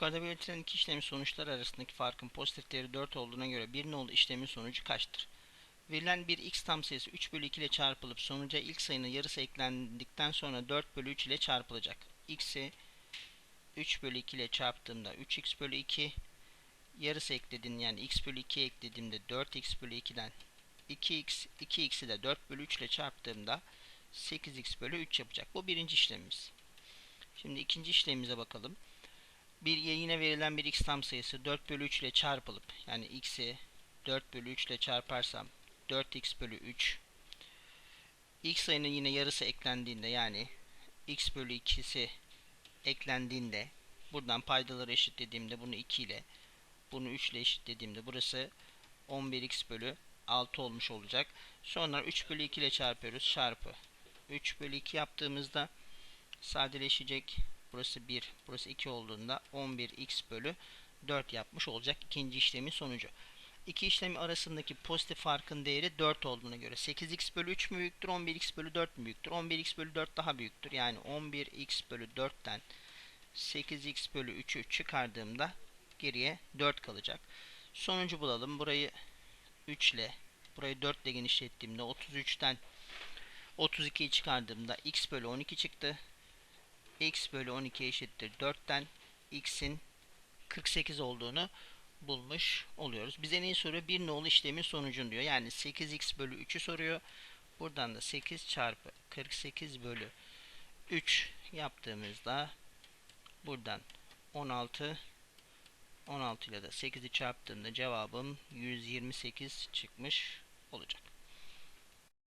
Yukarıda belirtilen iki işlemin sonuçları arasındaki farkın pozitif değeri 4 olduğuna göre bir nolu işlemin sonucu kaçtır? Verilen bir x tam sayısı 3 bölü 2 ile çarpılıp sonuca ilk sayının yarısı eklendikten sonra 4 bölü 3 ile çarpılacak. x'i 3 bölü 2 ile çarptığımda 3x bölü 2 yarısı ekledin yani x bölü 2 eklediğimde 4x bölü 2'den 2x 2x'i de 4 bölü 3 ile çarptığımda 8x bölü 3 yapacak. Bu birinci işlemimiz. Şimdi ikinci işlemimize bakalım. Bir yine verilen bir x tam sayısı 4 bölü 3 ile çarpılıp yani x'i 4 bölü 3 ile çarparsam 4x bölü 3 x sayının yine yarısı eklendiğinde yani x bölü 2'si eklendiğinde buradan paydaları eşitlediğimde bunu 2 ile bunu 3 ile eşitlediğimde burası 11x bölü 6 olmuş olacak. Sonra 3 bölü 2 ile çarpıyoruz. Çarpı 3 bölü 2 yaptığımızda sadeleşecek. Burası 1, burası 2 olduğunda 11x bölü 4 yapmış olacak ikinci işlemin sonucu. İki işlemi arasındaki pozitif farkın değeri 4 olduğuna göre 8x bölü 3 mü büyüktür 11x bölü 4 mü büyüktür? 11x bölü 4 daha büyüktür. Yani 11x bölü 4'ten 8x bölü 3'ü çıkardığımda geriye 4 kalacak. Sonucu bulalım. Burayı 3 ile burayı 4 ile genişlettiğimde 33'ten 32'yi çıkardığımda x bölü 12 çıktı. X bölü 12 eşittir 4'ten x'in 48 olduğunu bulmuş oluyoruz. Bize neyi soruyor? Bir nolu işlemin sonucunu diyor. Yani 8x bölü 3'ü soruyor. Buradan da 8 çarpı 48 bölü 3 yaptığımızda buradan 16 16 ile de 8'i çarptığımda cevabım 128 çıkmış olacak.